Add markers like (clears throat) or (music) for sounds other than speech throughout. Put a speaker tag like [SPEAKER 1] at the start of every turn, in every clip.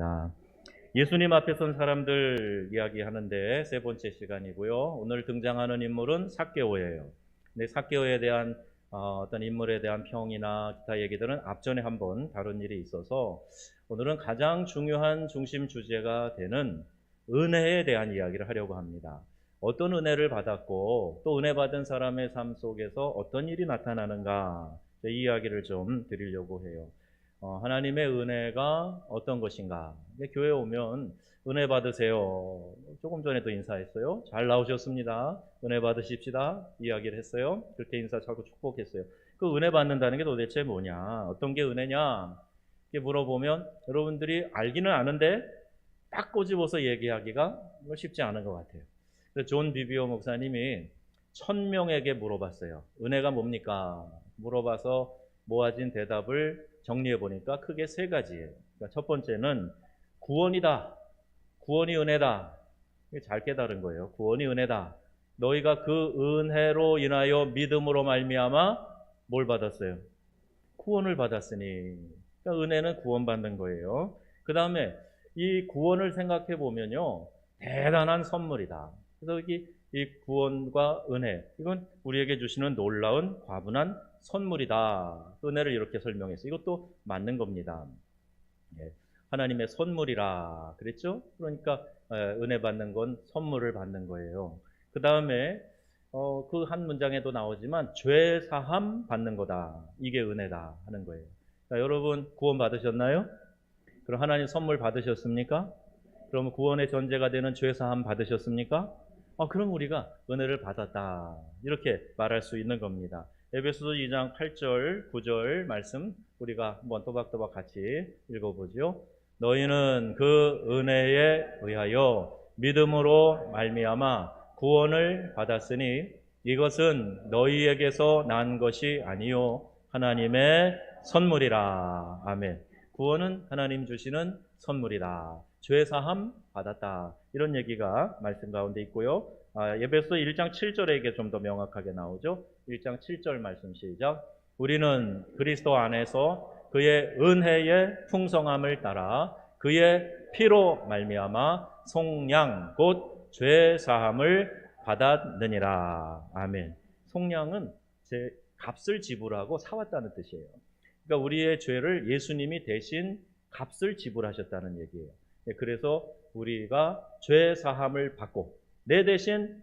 [SPEAKER 1] 나 예수님 앞에 선 사람들 이야기하는데 세 번째 시간이고요. 오늘 등장하는 인물은 사케오예요. 근데 사케오에 대한 어, 어떤 인물에 대한 평이나 기타 얘기들은 앞전에 한번 다룬 일이 있어서 오늘은 가장 중요한 중심 주제가 되는 은혜에 대한 이야기를 하려고 합니다. 어떤 은혜를 받았고 또 은혜 받은 사람의 삶 속에서 어떤 일이 나타나는가 이 이야기를 좀 드리려고 해요. 어, 하나님의 은혜가 어떤 것인가? 교회 오면 은혜 받으세요. 조금 전에도 인사했어요. 잘 나오셨습니다. 은혜 받으십시다. 이야기를 했어요. 그렇게 인사하고 축복했어요. 그 은혜 받는다는 게 도대체 뭐냐? 어떤 게 은혜냐? 이렇게 물어보면 여러분들이 알기는 아는데 딱 꼬집어서 얘기하기가 쉽지 않은 것 같아요. 그래서 존 비비오 목사님이 천 명에게 물어봤어요. 은혜가 뭡니까? 물어봐서 모아진 대답을 정리해 보니까 크게 세 가지예요. 그러니까 첫 번째는 구원이다. 구원이 은혜다. 잘 깨달은 거예요. 구원이 은혜다. 너희가 그 은혜로 인하여 믿음으로 말미암아 뭘 받았어요? 구원을 받았으니. 그러니까 은혜는 구원받는 거예요. 그 다음에 이 구원을 생각해 보면요. 대단한 선물이다. 그래서 여기 이 구원과 은혜, 이건 우리에게 주시는 놀라운 과분한 선물이다. 은혜를 이렇게 설명했어요. 이것도 맞는 겁니다. 예. 하나님의 선물이라 그랬죠? 그러니까 은혜 받는 건 선물을 받는 거예요. 그 다음에 어, 그 한 문장에도 나오지만 죄 사함 받는 거다. 이게 은혜다 하는 거예요. 자, 여러분 구원 받으셨나요? 그럼 하나님 선물 받으셨습니까? 그럼 구원의 전제가 되는 죄 사함 받으셨습니까? 아, 그럼 우리가 은혜를 받았다. 이렇게 말할 수 있는 겁니다. 에베소서 2장 8절, 9절 말씀 우리가 한번 또박또박 같이 읽어보죠. 너희는 그 은혜에 의하여 믿음으로 말미암아 구원을 받았으니 이것은 너희에게서 난 것이 아니요 하나님의 선물이라. 아멘. 구원은 하나님 주시는 선물이다. 죄 사함 받았다. 이런 얘기가 말씀 가운데 있고요. 아, 예배소 1장 7절에 이게 좀 더 명확하게 나오죠. 1장 7절 말씀 시작. 우리는 그리스도 안에서 그의 은혜의 풍성함을 따라 그의 피로 말미암아 속량 곧 죄 사함을 받았느니라. 아멘. 속량은 제 값을 지불하고 사왔다는 뜻이에요. 그러니까 우리의 죄를 예수님이 대신 값을 지불하셨다는 얘기예요. 예, 그래서 우리가 죄 사함을 받고 내 대신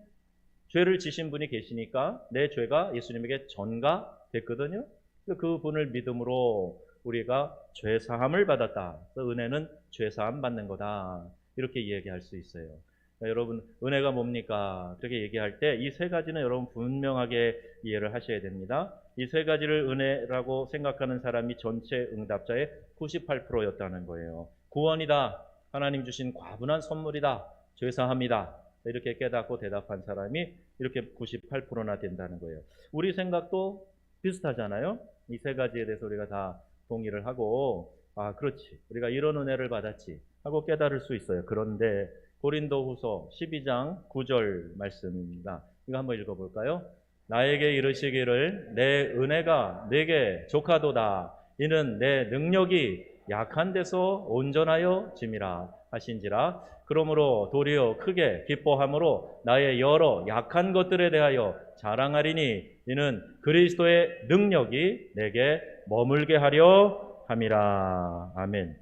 [SPEAKER 1] 죄를 지신 분이 계시니까 내 죄가 예수님에게 전가됐거든요. 그 분을 믿음으로 우리가 죄 사함을 받았다. 은혜는 죄 사함 받는 거다. 이렇게 얘기할 수 있어요. 그러니까 여러분 은혜가 뭡니까? 그렇게 얘기할 때 이 세 가지는 여러분 분명하게 이해를 하셔야 됩니다. 이 세 가지를 은혜라고 생각하는 사람이 전체 응답자의 98%였다는 거예요. 구원이다. 하나님 주신 과분한 선물이다. 죄사합니다. 이렇게 깨닫고 대답한 사람이 이렇게 98%나 된다는 거예요. 우리 생각도 비슷하잖아요. 이 세 가지에 대해서 우리가 다 동의를 하고 아 그렇지 우리가 이런 은혜를 받았지 하고 깨달을 수 있어요. 그런데 고린도후서 12장 9절 말씀입니다. 이거 한번 읽어볼까요? 나에게 이르시기를 내 은혜가 내게 조카도다. 이는 내 능력이 약한 데서 온전하여 짐이라 하신지라. 그러므로 도리어 크게 기뻐함으로 나의 여러 약한 것들에 대하여 자랑하리니 이는 그리스도의 능력이 내게 머물게 하려 함이라. 아멘.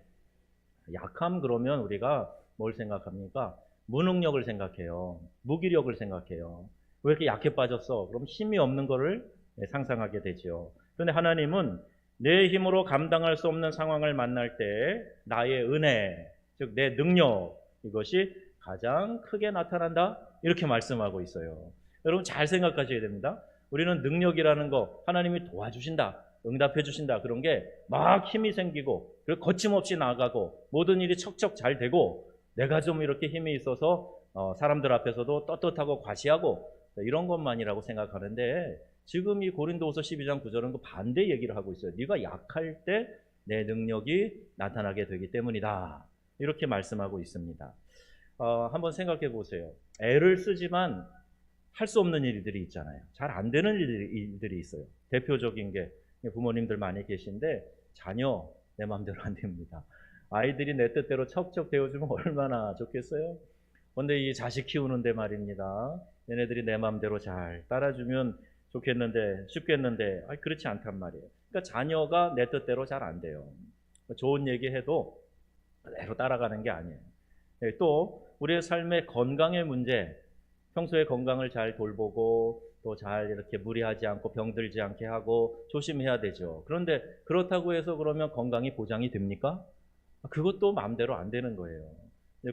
[SPEAKER 1] 약함 그러면 우리가 뭘 생각합니까? 무능력을 생각해요. 무기력을 생각해요. 왜 이렇게 약해 빠졌어? 그럼 힘이 없는 것을 상상하게 되죠 그런데 하나님은 내 힘으로 감당할 수 없는 상황을 만날 때 나의 은혜, 즉 내 능력 이것이 가장 크게 나타난다 이렇게 말씀하고 있어요. 여러분 잘 생각하셔야 됩니다. 우리는 능력이라는 거 하나님이 도와주신다, 응답해 주신다 그런 게 막 힘이 생기고 그리고 거침없이 나가고 모든 일이 척척 잘 되고 내가 좀 이렇게 힘이 있어서 어, 사람들 앞에서도 떳떳하고 과시하고 이런 것만이라고 생각하는데 지금 이 고린도후서 12장 9절은 그 반대 얘기를 하고 있어요. 네가 약할 때 내 능력이 나타나게 되기 때문이다. 이렇게 말씀하고 있습니다. 어, 한번 생각해 보세요. 애를 쓰지만 할 수 없는 일들이 있잖아요. 잘 안 되는 일들이, 있어요. 대표적인 게 부모님들 많이 계신데 자녀 내 마음대로 안 됩니다. 아이들이 내 뜻대로 척척 되어주면 얼마나 좋겠어요? 근데 이 자식 키우는데 말입니다. 얘네들이 내 마음대로 잘 따라주면 좋겠는데 쉽겠는데 아 그렇지 않단 말이에요. 그러니까 자녀가 내 뜻대로 잘 안 돼요. 좋은 얘기해도 그대로 따라가는 게 아니에요. 네, 또 우리의 삶의 건강의 문제, 평소에 건강을 잘 돌보고 또 잘 이렇게 무리하지 않고 병들지 않게 하고 조심해야 되죠. 그런데 그렇다고 해서 그러면 건강이 보장이 됩니까? 그것도 마음대로 안 되는 거예요.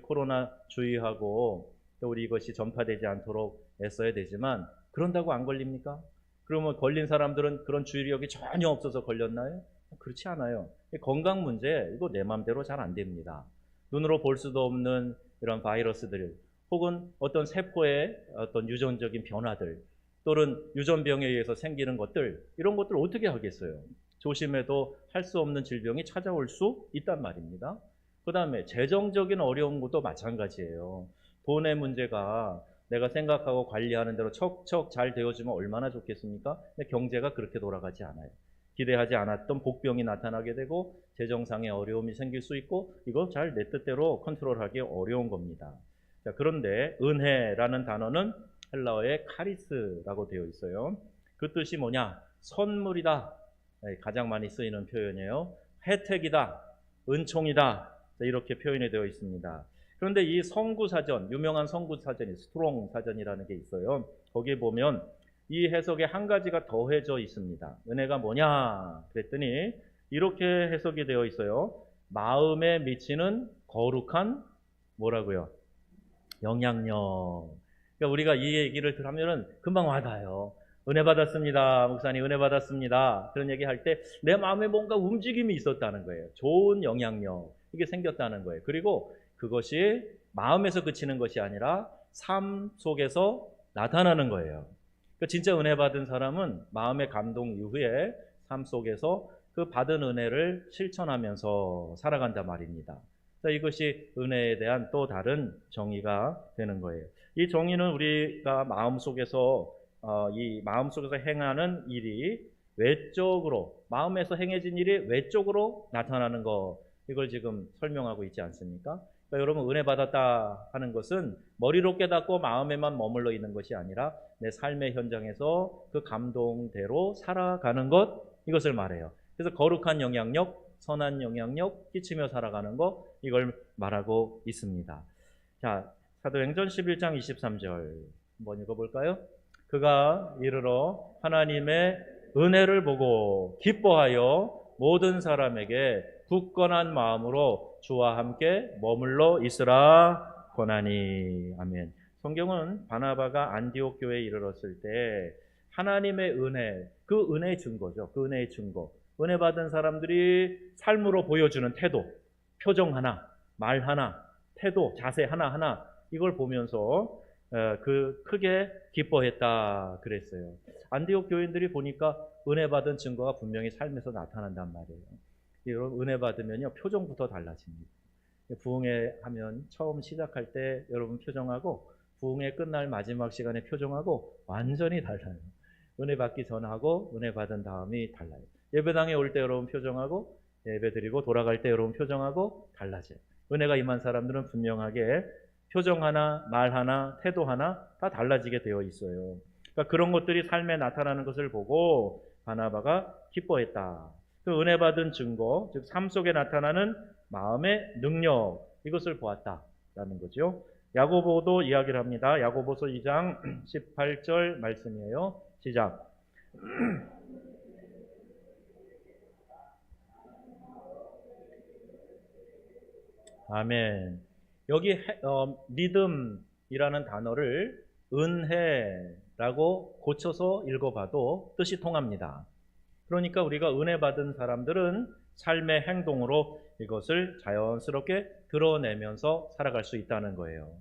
[SPEAKER 1] 코로나 주의하고 또 우리 이것이 전파되지 않도록 애써야 되지만 그런다고 안 걸립니까? 그러면 걸린 사람들은 그런 주의력이 전혀 없어서 걸렸나요? 그렇지 않아요. 건강 문제 이거 내 마음대로 잘 안 됩니다. 눈으로 볼 수도 없는 이런 바이러스들 혹은 어떤 세포의 어떤 유전적인 변화들 또는 유전병에 의해서 생기는 것들 이런 것들 어떻게 하겠어요? 조심해도 할 수 없는 질병이 찾아올 수 있단 말입니다. 그 다음에 재정적인 어려운 것도 마찬가지예요. 돈의 문제가 내가 생각하고 관리하는 대로 척척 잘 되어지면 얼마나 좋겠습니까? 근데 경제가 그렇게 돌아가지 않아요. 기대하지 않았던 복병이 나타나게 되고 재정상의 어려움이 생길 수 있고 이거 잘 내 뜻대로 컨트롤하기 어려운 겁니다. 자, 그런데 은혜라는 단어는 헬라어의 카리스라고 되어 있어요. 그 뜻이 뭐냐? 선물이다. 네, 가장 많이 쓰이는 표현이에요. 혜택이다. 은총이다. 이렇게 표현이 되어 있습니다. 그런데 이 성구 사전, 유명한 성구 사전이 스트롱 사전이라는 게 있어요. 거기에 보면 이 해석에 한 가지가 더해져 있습니다. 은혜가 뭐냐? 그랬더니 이렇게 해석이 되어 있어요. 마음에 미치는 거룩한 뭐라고요? 영향력. 그러니까 우리가 이 얘기를 들으면은 금방 와닿아요. 은혜 받았습니다. 목사님 은혜 받았습니다. 그런 얘기 할 때 내 마음에 뭔가 움직임이 있었다는 거예요. 좋은 영향력. 이게 생겼다는 거예요. 그리고 그것이 마음에서 그치는 것이 아니라 삶 속에서 나타나는 거예요. 그러니까 진짜 은혜 받은 사람은 마음의 감동 이후에 삶 속에서 그 받은 은혜를 실천하면서 살아간다 말입니다. 이것이 은혜에 대한 또 다른 정의가 되는 거예요. 이 정의는 우리가 마음 속에서 어, 이 마음 속에서 행하는 일이 외적으로 마음에서 행해진 일이 외적으로 나타나는 거 이걸 지금 설명하고 있지 않습니까? 그러니까 여러분 은혜 받았다 하는 것은 머리로 깨닫고 마음에만 머물러 있는 것이 아니라 내 삶의 현장에서 그 감동대로 살아가는 것 이것을 말해요. 그래서 거룩한 영향력, 선한 영향력 끼치며 살아가는 것 이걸 말하고 있습니다. 자, 사도행전 11장 23절 한번 읽어볼까요? 그가 이르러 하나님의 은혜를 보고 기뻐하여 모든 사람에게 굳건한 마음으로 주와 함께 머물러 있으라 권하니 아멘. 성경은 바나바가 안디옥 교회에 이르렀을 때 하나님의 은혜, 그 은혜의 증거죠. 그 은혜의 증거. 은혜 받은 사람들이 삶으로 보여주는 태도, 표정 하나, 말 하나, 태도, 자세 하나-하나 이걸 보면서 어, 그 크게 기뻐했다 그랬어요. 안디옥 교인들이 보니까 은혜 받은 증거가 분명히 삶에서 나타난단 말이에요. 여러분 은혜 받으면요 표정부터 달라집니다. 부흥회 하면 처음 시작할 때 여러분 표정하고 부흥회 끝날 마지막 시간에 표정하고 완전히 달라요. 은혜 받기 전하고 은혜 받은 다음이 달라요. 예배당에 올 때 여러분 표정하고 예배 드리고 돌아갈 때 여러분 표정하고 달라져요. 은혜가 임한 사람들은 분명하게 표정 하나, 말 하나, 태도 하나 다 달라지게 되어 있어요. 그러니까 그런 것들이 삶에 나타나는 것을 보고 바나바가 기뻐했다. 그 은혜 받은 증거, 즉 삶 속에 나타나는 마음의 능력 이것을 보았다라는 거죠. 야고보도 이야기를 합니다. 야고보서 2장 18절 (clears throat) 말씀이에요. 시작. (clears throat) 아멘. 여기 어, 믿음이라는 단어를 은혜라고 고쳐서 읽어봐도 뜻이 통합니다. 그러니까 우리가 은혜 받은 사람들은 삶의 행동으로 이것을 자연스럽게 드러내면서 살아갈 수 있다는 거예요.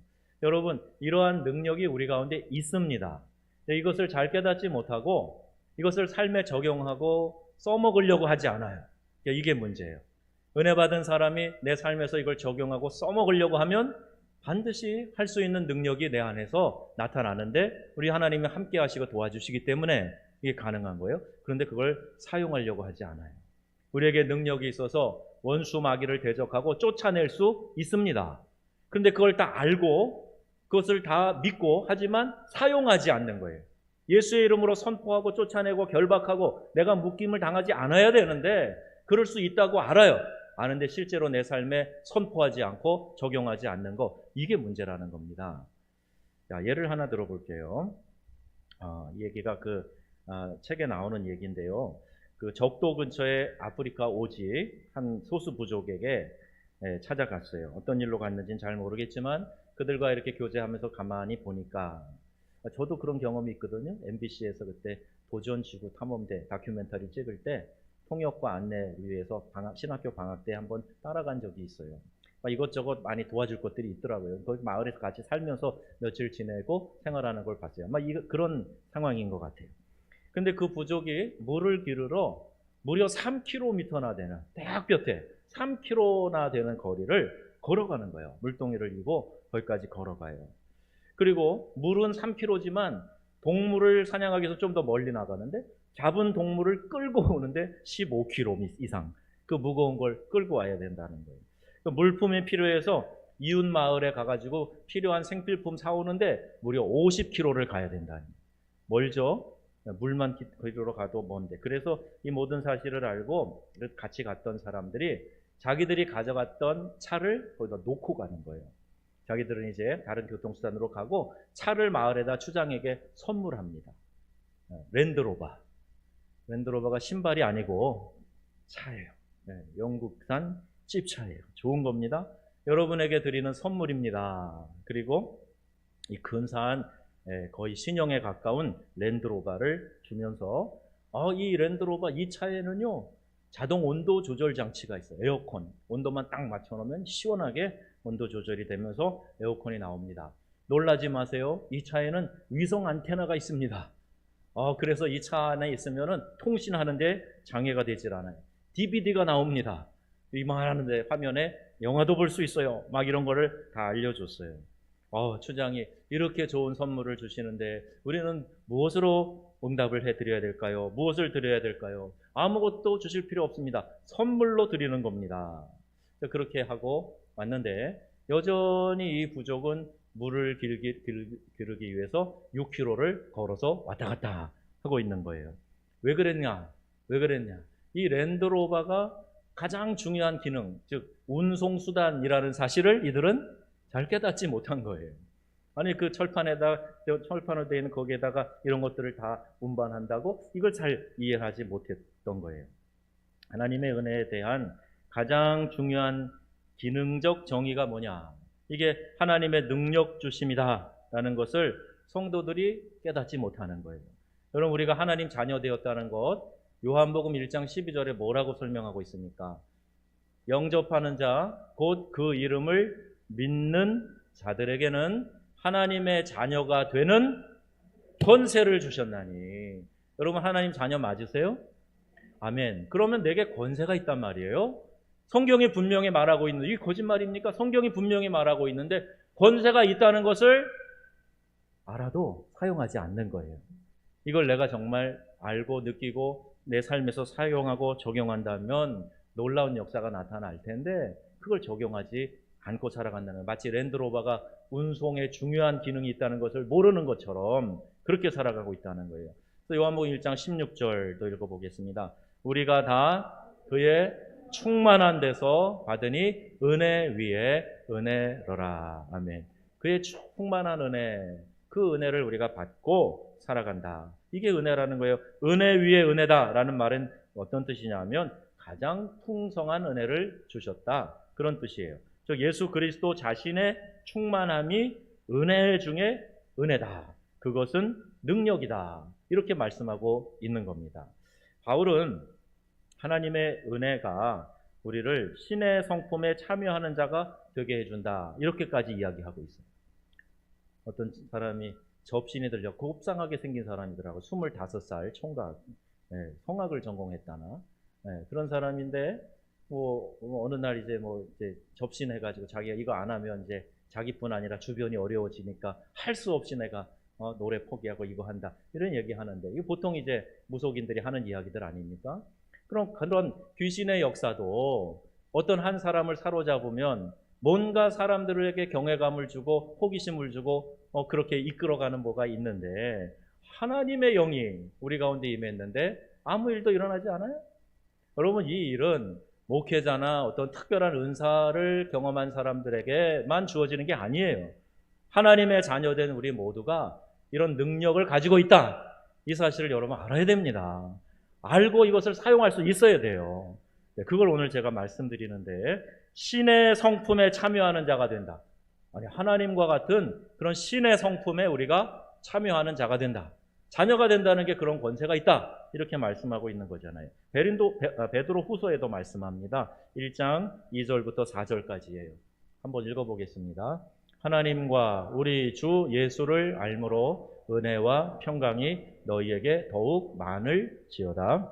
[SPEAKER 1] 여러분, 이러한 능력이 우리 가운데 있습니다. 이것을 잘 깨닫지 못하고 이것을 삶에 적용하고 써먹으려고 하지 않아요. 이게 문제예요. 은혜 받은 사람이 내 삶에서 이걸 적용하고 써먹으려고 하면 반드시 할 수 있는 능력이 내 안에서 나타나는데 우리 하나님이 함께 하시고 도와주시기 때문에 이게 가능한 거예요. 그런데 그걸 사용하려고 하지 않아요. 우리에게 능력이 있어서 원수 마귀를 대적하고 쫓아낼 수 있습니다. 그런데 그걸 다 알고 그것을 다 믿고 하지만 사용하지 않는 거예요. 예수의 이름으로 선포하고 쫓아내고 결박하고 내가 묶임을 당하지 않아야 되는데 그럴 수 있다고 알아요. 아는데 실제로 내 삶에 선포하지 않고 적용하지 않는 거 이게 문제라는 겁니다. 자, 예를 하나 들어볼게요. 아, 이 얘기가 그 아, 책에 나오는 얘기인데요. 그 적도 근처에 아프리카 오지 한 소수 부족에게 예, 찾아갔어요. 어떤 일로 갔는지는 잘 모르겠지만 그들과 이렇게 교제하면서 가만히 보니까 아, 저도 그런 경험이 있거든요. MBC에서 그때 도전지구 탐험대 다큐멘터리 찍을 때 통역과 안내를 위해서 방학, 신학교 방학 때 한번 따라간 적이 있어요. 막 이것저것 많이 도와줄 것들이 있더라고요. 거기 마을에서 같이 살면서 며칠 지내고 생활하는 걸 봤어요. 막 이, 그런 상황인 것 같아요. 근데 그 부족이 물을 기르러 무려 3km나 되는 대학볕에 3km나 되는 거리를 걸어가는 거예요. 물동이를 이고 거기까지 걸어가요. 그리고 물은 3km지만 동물을 사냥하기 위해서 좀 더 멀리 나가는데 잡은 동물을 끌고 오는데 15km 이상 그 무거운 걸 끌고 와야 된다는 거예요. 그 물품이 필요해서 이웃 마을에 가가지고 필요한 생필품 사오는데 무려 50km를 가야 거예요. 멀죠? 물만 거리로 가도 먼데. 그래서 이 모든 사실을 알고 같이 갔던 사람들이 자기들이 가져갔던 차를 거기다 놓고 가는 거예요. 자기들은 이제 다른 교통수단으로 가고 차를 마을에다 추장에게 선물합니다. 랜드로버. 랜드로버가 신발이 아니고 차예요. 네, 영국산 찝차예요. 좋은 겁니다. 여러분에게 드리는 선물입니다. 그리고 이 근사한 예, 거의 신형에 가까운 랜드로버를 주면서 어, 이 랜드로버 이 차에는요 자동 온도 조절 장치가 있어요. 에어컨 온도만 딱 맞춰놓으면 시원하게 온도 조절이 되면서 에어컨이 나옵니다. 놀라지 마세요. 이 차에는 위성 안테나가 있습니다. 어, 그래서 이 차 안에 있으면은 통신하는데 장애가 되질 않아요. DVD가 나옵니다. 이만하는데 화면에 영화도 볼 수 있어요. 막 이런 거를 다 알려줬어요. 어, 추장이 이렇게 좋은 선물을 주시는데 우리는 무엇으로 응답을 해드려야 될까요? 무엇을 드려야 될까요? 아무것도 주실 필요 없습니다. 선물로 드리는 겁니다. 그렇게 하고 왔는데 여전히 이 부족은 물을 길, 기르기 위해서 6km를 걸어서 왔다 갔다 하고 있는 거예요. 왜 그랬냐? 왜 그랬냐? 이 랜드로버가 가장 중요한 기능, 즉 운송수단이라는 사실을 이들은 잘 깨닫지 못한 거예요. 아니 그 철판에다 철판으로 되어 있는 거기에다가 이런 것들을 다 운반한다고 이걸 잘 이해하지 못했던 거예요. 하나님의 은혜에 대한 가장 중요한 기능적 정의가 뭐냐? 이게 하나님의 능력 주심이다라는 것을 성도들이 깨닫지 못하는 거예요. 여러분 우리가 하나님 자녀 되었다는 것 요한복음 1장 12절에 뭐라고 설명하고 있습니까? 영접하는 자 곧 그 이름을 믿는 자들에게는 하나님의 자녀가 되는 권세를 주셨나니. 여러분 하나님 자녀 맞으세요? 아멘. 그러면 내게 권세가 있단 말이에요. 성경이 분명히 말하고 있는 이 거짓말입니까? 성경이 분명히 말하고 있는데 권세가 있다는 것을 알아도 사용하지 않는 거예요. 이걸 내가 정말 알고 느끼고 내 삶에서 사용하고 적용한다면 놀라운 역사가 나타날 텐데 그걸 적용하지 안고 살아간다는 마치 랜드로버가 운송에 중요한 기능이 있다는 것을 모르는 것처럼 그렇게 살아가고 있다는 거예요. 그래서 요한복음 1장 16절도 읽어보겠습니다. 우리가 다 그의 충만한 데서 받으니 은혜 위에 은혜로라. 아멘. 그의 충만한 은혜, 그 은혜를 우리가 받고 살아간다. 이게 은혜라는 거예요. 은혜 위에 은혜다라는 말은 어떤 뜻이냐면 가장 풍성한 은혜를 주셨다. 그런 뜻이에요. 즉 예수 그리스도 자신의 충만함이 은혜 중에 은혜다. 그것은 능력이다. 이렇게 말씀하고 있는 겁니다. 바울은 하나님의 은혜가 우리를 신의 성품에 참여하는 자가 되게 해준다. 이렇게까지 이야기하고 있어요. 어떤 사람이 접신이 들려 곱상하게 생긴 사람이더라고. 25살 총각. 네, 성악을 전공했다나. 네, 그런 사람인데 뭐, 뭐 어느 날 이제 뭐 이제 접신 해가지고 자기가 이거 안 하면 이제 자기뿐 아니라 주변이 어려워지니까 할 수 없이 내가 어, 노래 포기하고 이거 한다 이런 얘기 하는데 이거 보통 이제 무속인들이 하는 이야기들 아닙니까? 그럼 그런 귀신의 역사도 어떤 한 사람을 사로잡으면 뭔가 사람들에게 경외감을 주고 호기심을 주고 어, 그렇게 이끌어가는 뭐가 있는데 하나님의 영이 우리 가운데 임했는데 아무 일도 일어나지 않아요? 여러분 이 일은 목회자나 어떤 특별한 은사를 경험한 사람들에게만 주어지는 게 아니에요. 하나님의 자녀된 우리 모두가 이런 능력을 가지고 있다. 이 사실을 여러분 알아야 됩니다. 알고 이것을 사용할 수 있어야 돼요. 네, 그걸 오늘 제가 말씀드리는데 신의 성품에 참여하는 자가 된다. 아니 하나님과 같은 그런 신의 성품에 우리가 참여하는 자가 된다. 자녀가 된다는 게 그런 권세가 있다. 이렇게 말씀하고 있는 거잖아요. 베린도 베, 아, 베드로 후서에도 말씀합니다. 1장 2절부터 4절까지예요. 한번 읽어 보겠습니다. 하나님과 우리 주 예수를 알므로 은혜와 평강이 너희에게 더욱 많을 지어다.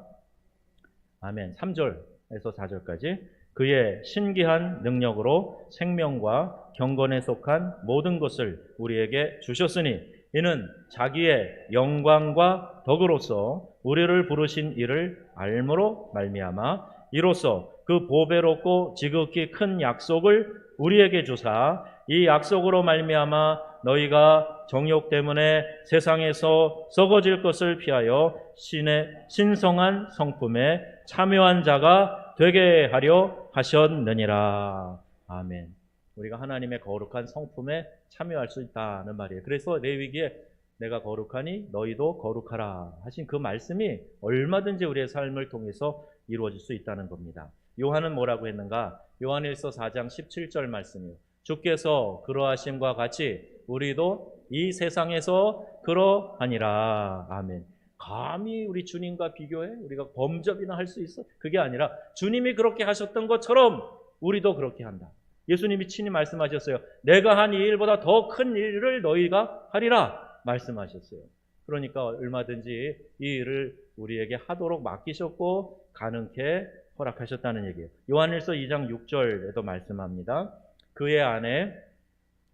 [SPEAKER 1] 아멘. 3절에서 4절까지 그의 신기한 능력으로 생명과 경건에 속한 모든 것을 우리에게 주셨으니 이는 자기의 영광과 덕으로서 우리를 부르신 이를 알므로 말미암아 이로써 그 보배롭고 지극히 큰 약속을 우리에게 주사 이 약속으로 말미암아 너희가 정욕 때문에 세상에서 썩어질 것을 피하여 신의 신성한 성품에 참여한 자가 되게 하려 하셨느니라. 아멘. 우리가 하나님의 거룩한 성품에 참여할 수 있다는 말이에요. 그래서 레위기에 내가 거룩하니 너희도 거룩하라 하신 그 말씀이 얼마든지 우리의 삶을 통해서 이루어질 수 있다는 겁니다. 요한은 뭐라고 했는가? 요한일서 4장 17절 말씀이요. 주께서 그러하심과 같이 우리도 이 세상에서 그러하니라. 아멘. 감히 우리 주님과 비교해? 우리가 범접이나 할 수 있어? 그게 아니라 주님이 그렇게 하셨던 것처럼 우리도 그렇게 한다. 예수님이 친히 말씀하셨어요. 내가 한 이 일보다 더 큰 일을 너희가 하리라 말씀하셨어요. 그러니까 얼마든지 이 일을 우리에게 하도록 맡기셨고 가능케 허락하셨다는 얘기예요. 요한일서 2장 6절에도 말씀합니다. 그의 안에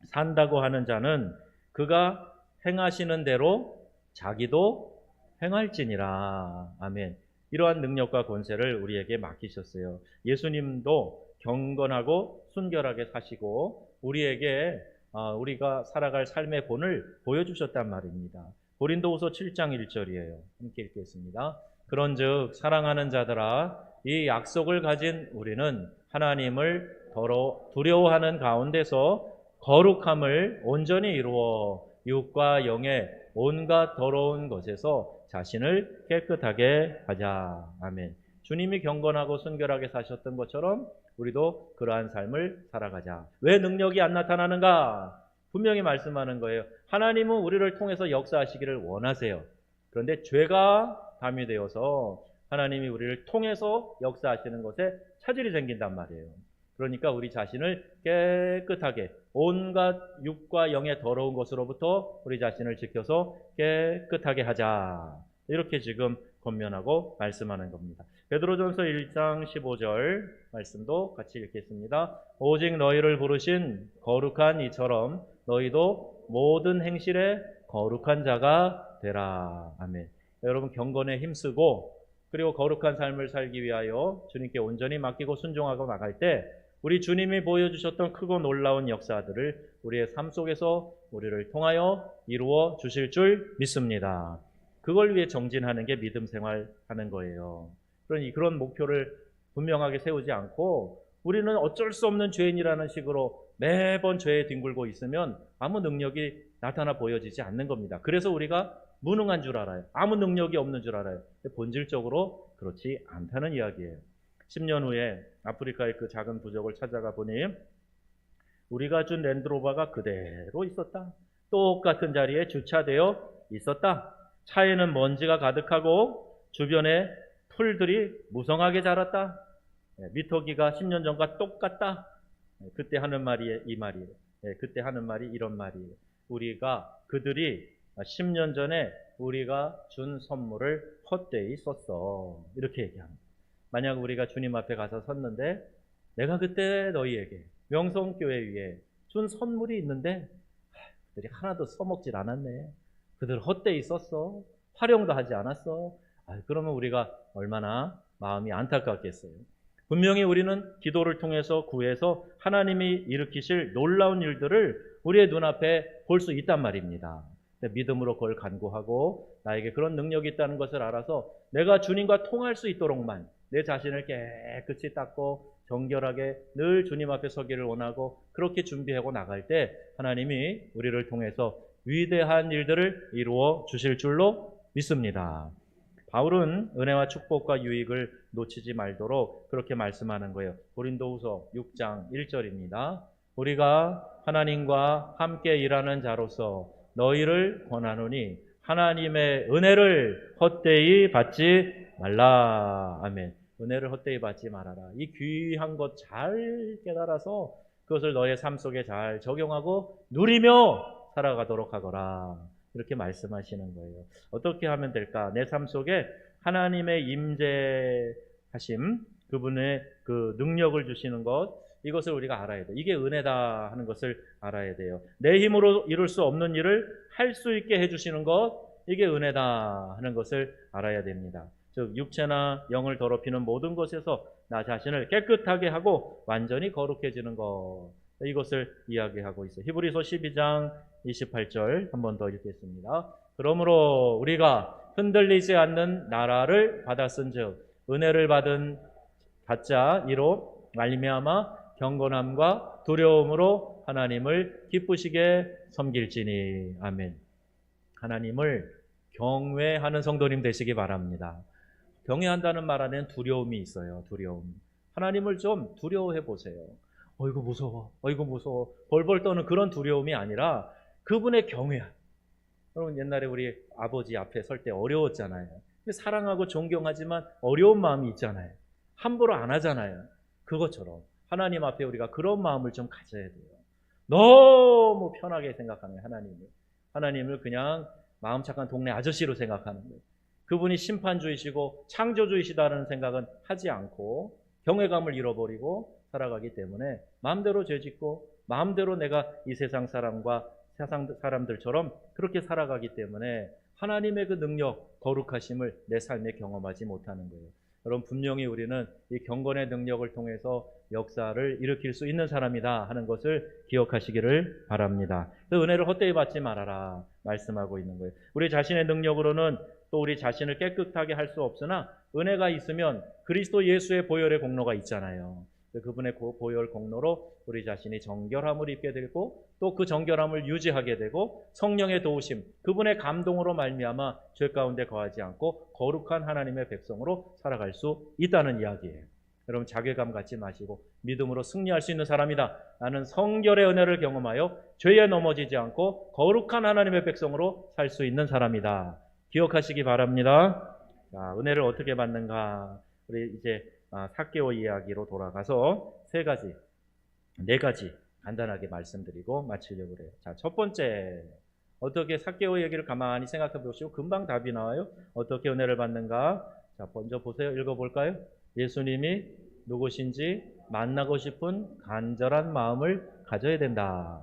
[SPEAKER 1] 산다고 하는 자는 그가 행하시는 대로 자기도 행할지니라. 아멘. 이러한 능력과 권세를 우리에게 맡기셨어요. 예수님도 경건하고 순결하게 사시고 우리에게 아, 우리가 살아갈 삶의 본을 보여주셨단 말입니다. 고린도후서 7장 1절이에요. 함께 읽겠습니다. 그런즉 사랑하는 자들아 이 약속을 가진 우리는 하나님을 더러 두려워하는 가운데서 거룩함을 온전히 이루어 육과 영의 온갖 더러운 것에서 자신을 깨끗하게 하자. 아멘. 주님이 경건하고 순결하게 사셨던 것처럼 우리도 그러한 삶을 살아가자. 왜 능력이 안 나타나는가? 분명히 말씀하는 거예요. 하나님은 우리를 통해서 역사하시기를 원하세요. 그런데 죄가 담이 되어서 하나님이 우리를 통해서 역사하시는 것에 차질이 생긴단 말이에요. 그러니까 우리 자신을 깨끗하게 온갖 육과 영의 더러운 것으로부터 우리 자신을 지켜서 깨끗하게 하자. 이렇게 지금 권면하고 말씀하는 겁니다. 베드로전서 1장 15절 말씀도 같이 읽겠습니다. 오직 너희를 부르신 거룩한 이처럼 너희도 모든 행실에 거룩한 자가 되라. 아멘. 여러분 경건에 힘쓰고 그리고 거룩한 삶을 살기 위하여 주님께 온전히 맡기고 순종하고 나갈 때 우리 주님이 보여주셨던 크고 놀라운 역사들을 우리의 삶 속에서 우리를 통하여 이루어 주실 줄 믿습니다. 그걸 위해 정진하는 게 믿음 생활 하는 거예요. 그러니 그런 목표를 분명하게 세우지 않고 우리는 어쩔 수 없는 죄인이라는 식으로 매번 죄에 뒹굴고 있으면 아무 능력이 나타나 보여지지 않는 겁니다. 그래서 우리가 무능한 줄 알아요. 아무 능력이 없는 줄 알아요. 본질적으로 그렇지 않다는 이야기예요. 10년 후에 아프리카의 그 작은 부족을 찾아가 보니 우리가 준 랜드로버가 그대로 있었다. 똑같은 자리에 주차되어 있었다. 차에는 먼지가 가득하고 주변에 풀들이 무성하게 자랐다. 예, 미터기가 10년 전과 똑같다. 예, 그때 하는 말이 이 말이에요. 예, 그때 하는 말이 이런 말이에요. 우리가 그들이 10년 전에 우리가 준 선물을 헛되이 썼어. 이렇게 얘기합니다. 만약 우리가 주님 앞에 가서 섰는데 내가 그때 너희에게 명성교회 위에 준 선물이 있는데 그들이 하나도 써먹질 않았네. 그들 헛되이 썼어. 활용도 하지 않았어. 아, 그러면 우리가 얼마나 마음이 안타깝겠어요. 분명히 우리는 기도를 통해서 구해서 하나님이 일으키실 놀라운 일들을 우리의 눈앞에 볼 수 있단 말입니다. 믿음으로 그걸 간구하고 나에게 그런 능력이 있다는 것을 알아서 내가 주님과 통할 수 있도록만 내 자신을 깨끗이 닦고 정결하게 늘 주님 앞에 서기를 원하고 그렇게 준비하고 나갈 때 하나님이 우리를 통해서 위대한 일들을 이루어 주실 줄로 믿습니다. 바울은 은혜와 축복과 유익을 놓치지 말도록 그렇게 말씀하는 거예요. 고린도후서 6장 1절입니다. 우리가 하나님과 함께 일하는 자로서 너희를 권하노니 하나님의 은혜를 헛되이 받지 말라. 아멘. 은혜를 헛되이 받지 말아라. 이 귀한 것 잘 깨달아서 그것을 너의 삶 속에 잘 적용하고 누리며 살아가도록 하거라. 이렇게 말씀하시는 거예요. 어떻게 하면 될까? 내 삶 속에 하나님의 임재하심, 그분의 그 능력을 주시는 것, 이것을 우리가 알아야 돼. 이게 은혜다 하는 것을 알아야 돼요. 내 힘으로 이룰 수 없는 일을 할 수 있게 해주시는 것, 이게 은혜다 하는 것을 알아야 됩니다. 즉 육체나 영을 더럽히는 모든 것에서 나 자신을 깨끗하게 하고 완전히 거룩해지는 것. 이것을 이야기하고 있어요. 히브리서 12장 28절 한 번 더 읽겠습니다. 그러므로 우리가 흔들리지 않는 나라를 받았은즉 은혜를 받은 받자 이로 말미암아 경건함과 두려움으로 하나님을 기쁘시게 섬길지니 아멘. 하나님을 경외하는 성도님 되시기 바랍니다. 경외한다는 말 안에는 두려움이 있어요. 두려움. 하나님을 좀 두려워해 보세요. 어이구 무서워. 어이구 무서워. 벌벌 떠는 그런 두려움이 아니라 그분의 경외함. 여러분 옛날에 우리 아버지 앞에 설 때 어려웠잖아요. 사랑하고 존경하지만 어려운 마음이 있잖아요. 함부로 안 하잖아요. 그것처럼 하나님 앞에 우리가 그런 마음을 좀 가져야 돼요. 너무 편하게 생각하는 하나님을. 하나님을 그냥 마음 착한 동네 아저씨로 생각하는 거예요. 그분이 심판주이시고 창조주이시다는 생각은 하지 않고 경외감을 잃어버리고 살아가기 때문에 마음대로 죄짓고 마음대로 내가 이 세상 사람과 세상 사람들처럼 그렇게 살아가기 때문에 하나님의 그 능력, 거룩하심을 내 삶에 경험하지 못하는 거예요. 여러분 분명히 우리는 이 경건의 능력을 통해서 역사를 일으킬 수 있는 사람이다 하는 것을 기억하시기를 바랍니다. 그 은혜를 헛되이 받지 말아라 말씀하고 있는 거예요. 우리 자신의 능력으로는 또 우리 자신을 깨끗하게 할 수 없으나 은혜가 있으면 그리스도 예수의 보혈의 공로가 있잖아요. 그분의 보혈 공로로 우리 자신이 정결함을 입게 되고 또 그 정결함을 유지하게 되고 성령의 도우심, 그분의 감동으로 말미암아 죄 가운데 거하지 않고 거룩한 하나님의 백성으로 살아갈 수 있다는 이야기예요. 여러분 자괴감 갖지 마시고 믿음으로 승리할 수 있는 사람이다. 나는 성결의 은혜를 경험하여 죄에 넘어지지 않고 거룩한 하나님의 백성으로 살 수 있는 사람이다. 기억하시기 바랍니다. 자, 은혜를 어떻게 받는가? 우리 이제 아, 사개오 이야기로 돌아가서 세 가지, 네 가지 간단하게 말씀드리고 마치려고 그래요. 자, 첫 번째 어떻게 사개오 얘기를 가만히 생각해 보시고 금방 답이 나와요. 어떻게 은혜를 받는가? 자, 먼저 보세요. 읽어볼까요? 예수님이 누구신지 만나고 싶은 간절한 마음을 가져야 된다.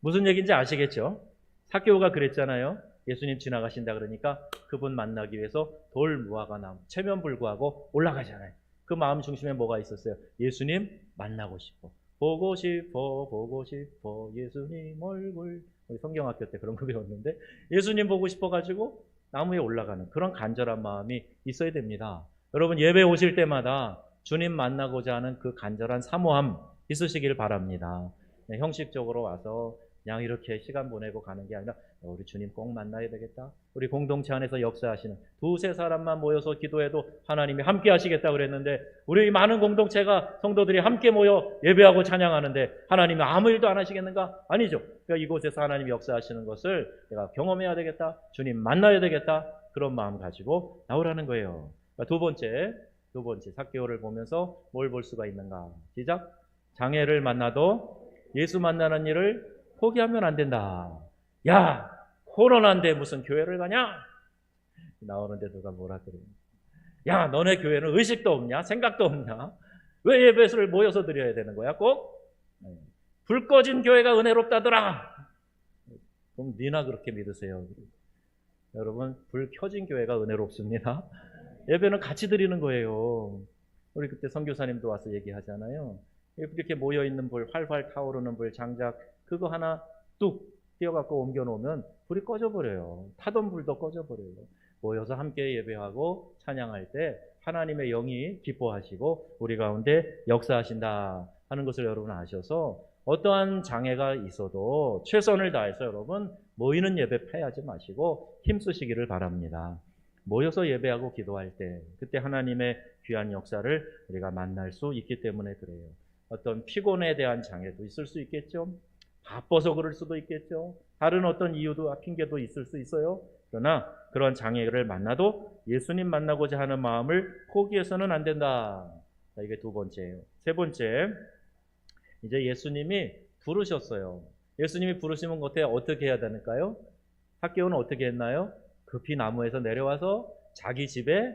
[SPEAKER 1] 무슨 얘기인지 아시겠죠? 사개오가 그랬잖아요. 예수님 지나가신다 그러니까 그분 만나기 위해서 돌 무화과 나무 체면 불구하고 올라가잖아요. 그 마음 중심에 뭐가 있었어요? 예수님 만나고 싶어. 보고 싶어, 보고 싶어, 예수님 얼굴. 우리 성경학교 때 그런 거 배웠는데, 예수님 보고 싶어가지고 나무에 올라가는 그런 간절한 마음이 있어야 됩니다. 여러분, 예배 오실 때마다 주님 만나고자 하는 그 간절한 사모함 있으시길 바랍니다. 네, 형식적으로 와서 그냥 이렇게 시간 보내고 가는 게 아니라 우리 주님 꼭 만나야 되겠다. 우리 공동체 안에서 역사하시는 두세 사람만 모여서 기도해도 하나님이 함께 하시겠다 그랬는데 우리 많은 공동체가 성도들이 함께 모여 예배하고 찬양하는데 하나님이 아무 일도 안 하시겠는가? 아니죠. 그러니까 이곳에서 하나님이 역사하시는 것을 내가 경험해야 되겠다. 주님 만나야 되겠다. 그런 마음 가지고 나오라는 거예요. 그러니까 두 번째, 두 번째 사개오를 보면서 뭘 볼 수가 있는가? 시작. 장애를 만나도 예수 만나는 일을 포기하면 안 된다. 야, 코로나인데 무슨 교회를 가냐? 나오는데 누가 뭐라 그래요? 야, 너네 교회는 의식도 없냐? 생각도 없냐? 왜 예배를 모여서 드려야 되는 거야, 꼭? 네. 불 꺼진 교회가 은혜롭다더라. 그럼 니나 그렇게 믿으세요. 여러분, 불 켜진 교회가 은혜롭습니다. 예배는 같이 드리는 거예요. 우리 그때 선교사님도 와서 얘기하잖아요. 이렇게 모여 있는 불, 활활 타오르는 불, 장작 그거 하나 뚝 띄어갖고 옮겨 놓으면 불이 꺼져버려요. 타던 불도 꺼져버려요. 모여서 함께 예배하고 찬양할 때 하나님의 영이 기뻐하시고 우리 가운데 역사하신다 하는 것을 여러분 아셔서 어떠한 장애가 있어도 최선을 다해서 여러분 모이는 예배 패하지 마시고 힘쓰시기를 바랍니다. 모여서 예배하고 기도할 때 그때 하나님의 귀한 역사를 우리가 만날 수 있기 때문에 그래요. 어떤 피곤에 대한 장애도 있을 수 있겠죠. 바빠서 그럴 수도 있겠죠. 다른 어떤 이유도 핑계도 있을 수 있어요. 그러나 그런 장애를 만나도 예수님 만나고자 하는 마음을 포기해서는 안 된다. 자, 이게 두 번째예요. 세 번째, 이제 예수님이 부르셨어요. 예수님이 부르시면 그때 어떻게 해야 되는가요? 학교는 어떻게 했나요? 급히 나무에서 내려와서 자기 집에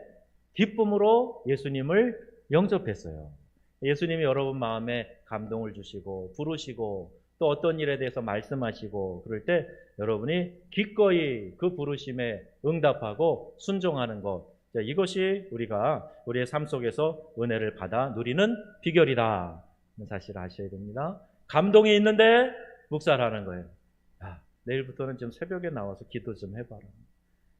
[SPEAKER 1] 기쁨으로 예수님을 영접했어요. 예수님이 여러분 마음에 감동을 주시고 부르시고 또 어떤 일에 대해서 말씀하시고 그럴 때 여러분이 기꺼이 그 부르심에 응답하고 순종하는 것 자, 이것이 우리가 우리의 삶 속에서 은혜를 받아 누리는 비결이다. 사실 아셔야 됩니다. 감동이 있는데 묵살하는 거예요. 야, 내일부터는 좀 새벽에 나와서 기도 좀 해봐라.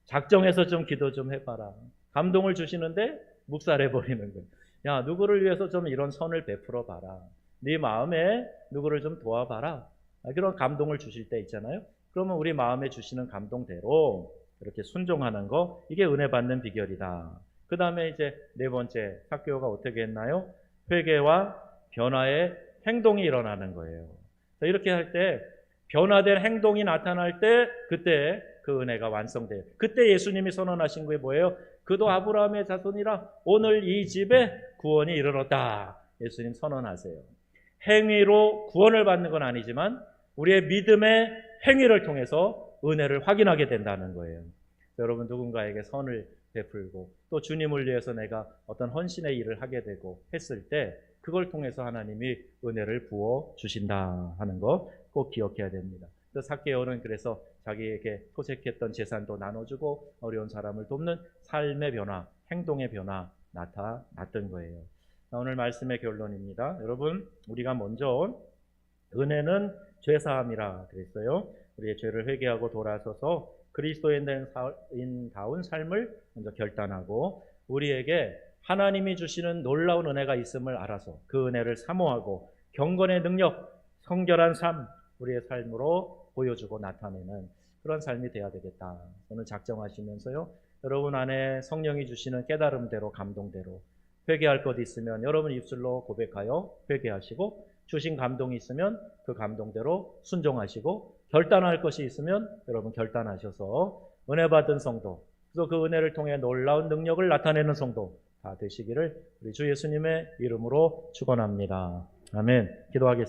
[SPEAKER 1] 작정해서 좀 기도 좀 해봐라. 감동을 주시는데 묵살해 버리는 거예요. 야, 누구를 위해서 좀 이런 선을 베풀어 봐라. 네 마음에 누구를 좀 도와봐라. 아, 그런 감동을 주실 때 있잖아요. 그러면 우리 마음에 주시는 감동대로 이렇게 순종하는 거 이게 은혜 받는 비결이다. 그 다음에 이제 네 번째 학교가 어떻게 했나요? 회개와 변화의 행동이 일어나는 거예요. 자, 이렇게 할 때 변화된 행동이 나타날 때 그때 그 은혜가 완성돼요. 그때 예수님이 선언하신 게 뭐예요? 그도 아브라함의 자손이라 오늘 이 집에 구원이 이르렀다. 예수님 선언하세요. 행위로 구원을 받는 건 아니지만 우리의 믿음의 행위를 통해서 은혜를 확인하게 된다는 거예요. 여러분 누군가에게 선을 베풀고 또 주님을 위해서 내가 어떤 헌신의 일을 하게 되고 했을 때 그걸 통해서 하나님이 은혜를 부어 주신다 하는 거 꼭 기억해야 됩니다. 그 사케오는 그래서 자기에게 토색했던 재산도 나눠주고 어려운 사람을 돕는 삶의 변화, 행동의 변화 나타났던 거예요. 오늘 말씀의 결론입니다. 여러분, 우리가 먼저 은혜는 죄사함이라 그랬어요. 우리의 죄를 회개하고 돌아서서 그리스도인다운 삶을 먼저 결단하고 우리에게 하나님이 주시는 놀라운 은혜가 있음을 알아서 그 은혜를 사모하고 경건의 능력, 성결한 삶, 우리의 삶으로 보여주고 나타내는 그런 삶이 돼야 되겠다. 저는 작정하시면서요. 여러분 안에 성령이 주시는 깨달음대로 감동대로 회개할 것 있으면 여러분 입술로 고백하여 회개하시고 주신 감동이 있으면 그 감동대로 순종하시고 결단할 것이 있으면 여러분 결단하셔서 은혜 받은 성도 그래서 그 은혜를 통해 놀라운 능력을 나타내는 성도 다 되시기를 우리 주 예수님의 이름으로 축원합니다. 아멘. 기도하겠습니다.